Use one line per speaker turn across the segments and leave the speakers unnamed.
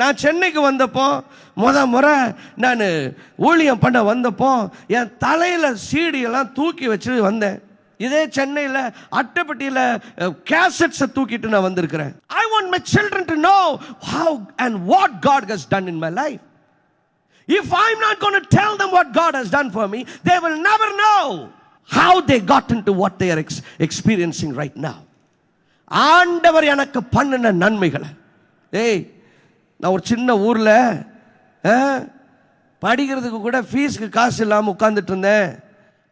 நான் சென்னைக்கு வந்தப்போ முத முறை நான் ஊழியம் பண்ண வந்தப்போ என் தலையில் சீடியெல்லாம் தூக்கி வச்சு வந்தேன். இதே சென்னையில் அட்டைப்பட்டியில் கேசட்ஸை தூக்கிட்டு நான் வந்திருக்கிறேன். I want my children to know how and what God has done in my life if I am not gonna tell them what God has done for me they will never know how they got into what they are ex- experiencing right ஆண்டவர் எனக்கு பண்ணின நன்மைகளை. ஏய் நான் ஒரு சின்ன ஊரில் படிக்கிறதுக்கு கூட ஃபீஸுக்கு காசு இல்லாமல் உட்காந்துட்டு இருந்தேன்.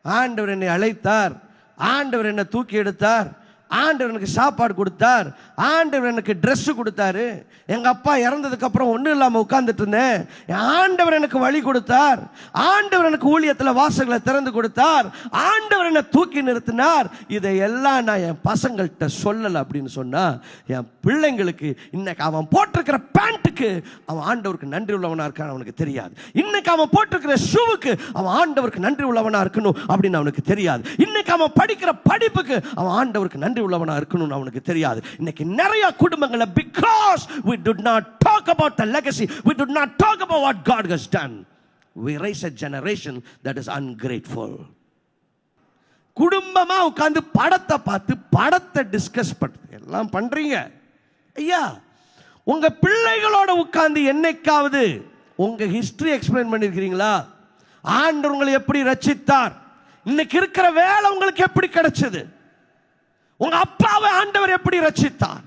ஆண்டவர் என்னை அழைத்தார். ஆண்டவர் என்னை தூக்கி எடுத்தார். ஆண்டவர் எனக்கு சாப்பாடு கொடுத்தார். ஆண்டவர் எனக்கு ட்ரெஸ்ஸு கொடுத்தாரு. எங்கள் அப்பா இறந்ததுக்கு அப்புறம் ஒன்றும் இல்லாமல் உட்காந்துட்டு இருந்தேன். ஆண்டவர் எனக்கு வழி கொடுத்தார். ஆண்டவர் எனக்கு ஊழியத்தில் வாசல்களை திறந்து கொடுத்தார். ஆண்டவர் என்னை தூக்கி நிறுத்தினார். இதையெல்லாம் நான் என் பசங்கள்கிட்ட சொல்லலை அப்படின்னு சொன்னால் என் பிள்ளைங்களுக்கு இன்னைக்கு அவன் போட்டிருக்கிற பேண்ட்டுக்கு அவன் ஆண்டவருக்கு நன்றி உள்ளவனா இருக்கான்னு அவனுக்கு தெரியாது. இன்னைக்கு அவன் போட்டிருக்கிற ஷூவுக்கு அவன் ஆண்டவருக்கு நன்றி உள்ளவனா இருக்கணும் அப்படின்னு அவனுக்கு தெரியாது. இன்னைக்கு அவன் படிக்கிற படிப்புக்கு அவன் ஆண்டவருக்கு நன்றி நன்றி உள்ளவனா இருக்கணும்னு அவனுக்கு தெரியாது. இன்னைக்கு நிறைய குடும்பங்களை because we did not talk about the legacy we did not talk about what God has done we raise a generation that is ungrateful குடும்பமா உட்காந்து படத்தை பார்த்து படத்தை டிஸ்கஸ் பண்றது எல்லாம் பண்றீங்க. ஐயா உங்க பிள்ளைகளோட உட்காந்து என்னைக்காவது உங்க ஹிஸ்டரி எக்ஸ்பிளைன் பண்ணிருக்கிறீங்களா? ஆண்டு உங்களை எப்படி ரச்சித்தார்? இன்னைக்கு இருக்கிற வேலை உங்களுக்கு எப்படி கிடைச்சது? உங்க அப்பாவை ஆண்டவர் எப்படி ரச்சித்தார்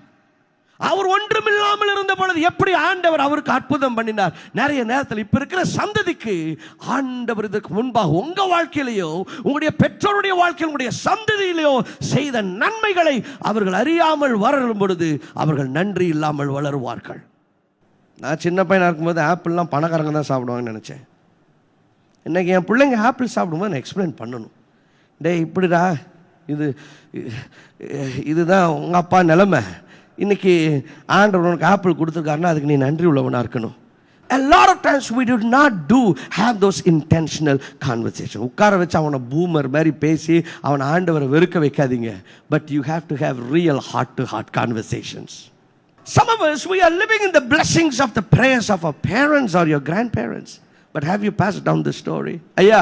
அவர் ஒன்றுமில்லாமல் இருந்த பொழுது எப்படி ஆண்டவர் அவருக்கு அற்புதம் பண்ணினார்? நிறைய நேரத்தில் இப்ப இருக்கிற சந்ததிக்கு ஆண்டவர் இதற்கு முன்பாக உங்க வாழ்க்கையிலேயோ உங்களுடைய பெற்றோருடைய வாழ்க்கையில் உங்களுடைய சந்ததியிலேயோ செய்த நன்மைகளை அவர்கள் அறியாமல் வளரும் பொழுது அவர்கள் நன்றி இல்லாமல் வளருவார்கள். நான் சின்ன பையனாக இருக்கும்போது ஆப்பிள்லாம் பணக்காரங்க தான் சாப்பிடுவாங்கன்னு நினச்சேன். இன்னைக்கு என் பிள்ளைங்க ஆப்பிள் சாப்பிடும்போது நான் எக்ஸ்பிளைன் பண்ணணும். டேய் இப்படிடா. இது இதுதான் உங்கள் அப்பா நிலமை இன்னைக்கு ஆண்டவர் உனக்கு ஆப்பிள் கொடுத்துருக்காருன்னா அதுக்கு நீ நன்றி உள்ளவனா இருக்கணும் A lot of times we did not do have those intentional conversation உட்கார வச்சு அவனை பூமர் மாதிரி பேசி அவனை ஆண்டவரை வெறுக்க வைக்காதீங்க but you have to have real heart to heart conversations Some of us, we are living in the blessings of the prayers of our parents or your grandparents. But have you passed down the story? ஐயா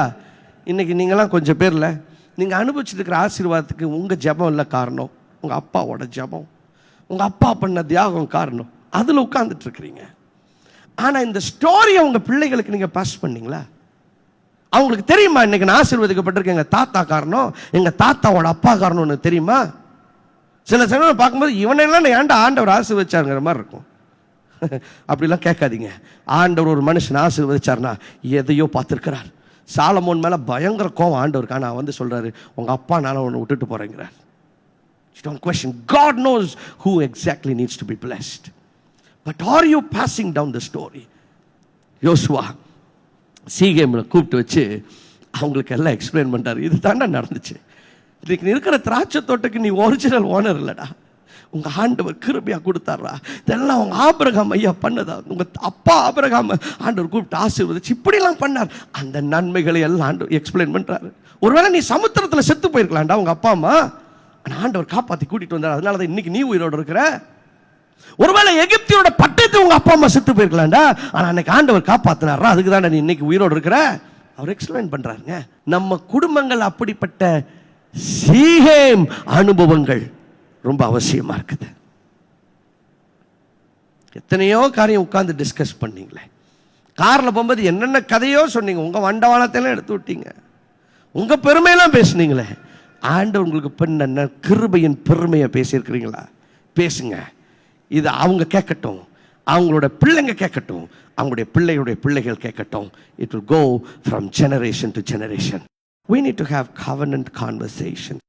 இன்னைக்கு நீங்களாம் கொஞ்சம் பேர்ல நீங்கள் அனுபவிச்சிருக்கிற ஆசீர்வாதத்துக்கு உங்கள் ஜெபம் இல்லை காரணம். உங்கள் அப்பாவோட ஜெபம். உங்கள் அப்பா பண்ண தியாகம் காரணம். அதில் உட்காந்துட்ருக்குறீங்க ஆனால் இந்த ஸ்டோரியை உங்கள் பிள்ளைகளுக்கு நீங்கள் பாஸ் பண்ணீங்களா? அவங்களுக்கு தெரியுமா இன்னைக்கு நான் ஆசீர்வதிக்கப்பட்டிருக்கேன் எங்கள் தாத்தா காரணம் எங்கள் தாத்தாவோட அப்பா காரணம்னு தெரியுமா? சில சமயம் பார்க்கும்போது இவனெல்லாம் நான் ஏன்டா ஆண்டவர் ஆசீர்வதிச்சாருங்கிற மாதிரி இருக்கும். அப்படிலாம் கேட்காதீங்க. ஆண்டவர் ஒரு மனுஷன் ஆசீர்வதிச்சார்னா எதையோ பார்த்துருக்கிறார். சாலமோன் மேலே பயங்கர கோவம் ஆண்டவருக்கு. நான் வந்து சொல்கிறாரு உங்கள் அப்பா நான் ஒன்று விட்டுட்டு போகிறேங்கிறார் Don't question God knows who exactly needs to be blessed but are you passing down the story யோசுவா சீகேமில் கூப்பிட்டு வச்சு அவங்களுக்கு எல்லாம் எக்ஸ்பிளைன் பண்ணிட்டாரு. இது தாண்டா நடந்துச்சு. இன்னைக்கு நீ இருக்கிற திராட்சை தோட்டத்துக்கு நீ ஒரிஜினல் ஓனர் இல்லைடா. உங்கள் ஆண்டவர் கிருபையா கொடுத்தாரா? இதெல்லாம் உங்கள் ஆபிரகாம் ஐயா பண்ணதா? உங்கள் அப்பா ஆபிரகாம ஆண்டவர் கூப்பிட்டு ஆசீர்வதிச்சு இப்படிலாம் பண்ணார். அந்த நன்மைகளை எல்லாம் ஆண்டவர் எக்ஸ்பிளைன் பண்ணுறாரு ஒருவேளை நீ சமுத்திரத்தில் செத்து போயிருக்கலாம்டா உங்கள் அப்பா அம்மா. ஆனால் ஆண்டவர் காப்பாற்றி கூட்டிகிட்டு வந்தார். அதனால தான் இன்னைக்கு நீ உயிரோட இருக்கிற. ஒருவேளை எகிப்தியோட பட்டத்தை உங்க அப்பா அம்மா செத்து போயிருக்கலாம்டா. ஆனா அன்னைக்கு ஆண்டவர் காப்பாத்தினாரா? அதுக்கு தான் நீ இன்னைக்கு உயிரோடு இருக்கிற? அவர் எக்ஸ்பிளைன் பண்றாருங்க. நம்ம குடும்பங்கள் அப்படிப்பட்ட சீகேம் அனுபவங்கள். ரொம்ப அவசியமா இருக்குது. எத்தனையோ காரியம் உட்கார்ந்து டிஸ்கஸ் பண்ணீங்களே. கார்ல போகும்போது என்னென்ன கதையோ சொன்னீங்க. உங்க வண்டவாளத்தையெல்லாம் எடுத்து விட்டீங்க. உங்க பெருமையெல்லாம் பேசுனீங்களே. ஆண்டு உங்களுக்கு பண்ண கிருபையின் பெருமையை பேசியிருக்கிறீங்களா? பேசுங்க. இது அவங்க கேட்கட்டும். அவங்களோட பிள்ளைங்க கேட்கட்டும். அவங்களுடைய பிள்ளையுடைய பிள்ளைகள் கேட்கட்டும். It will go from generation to generation we need to have covenant conversation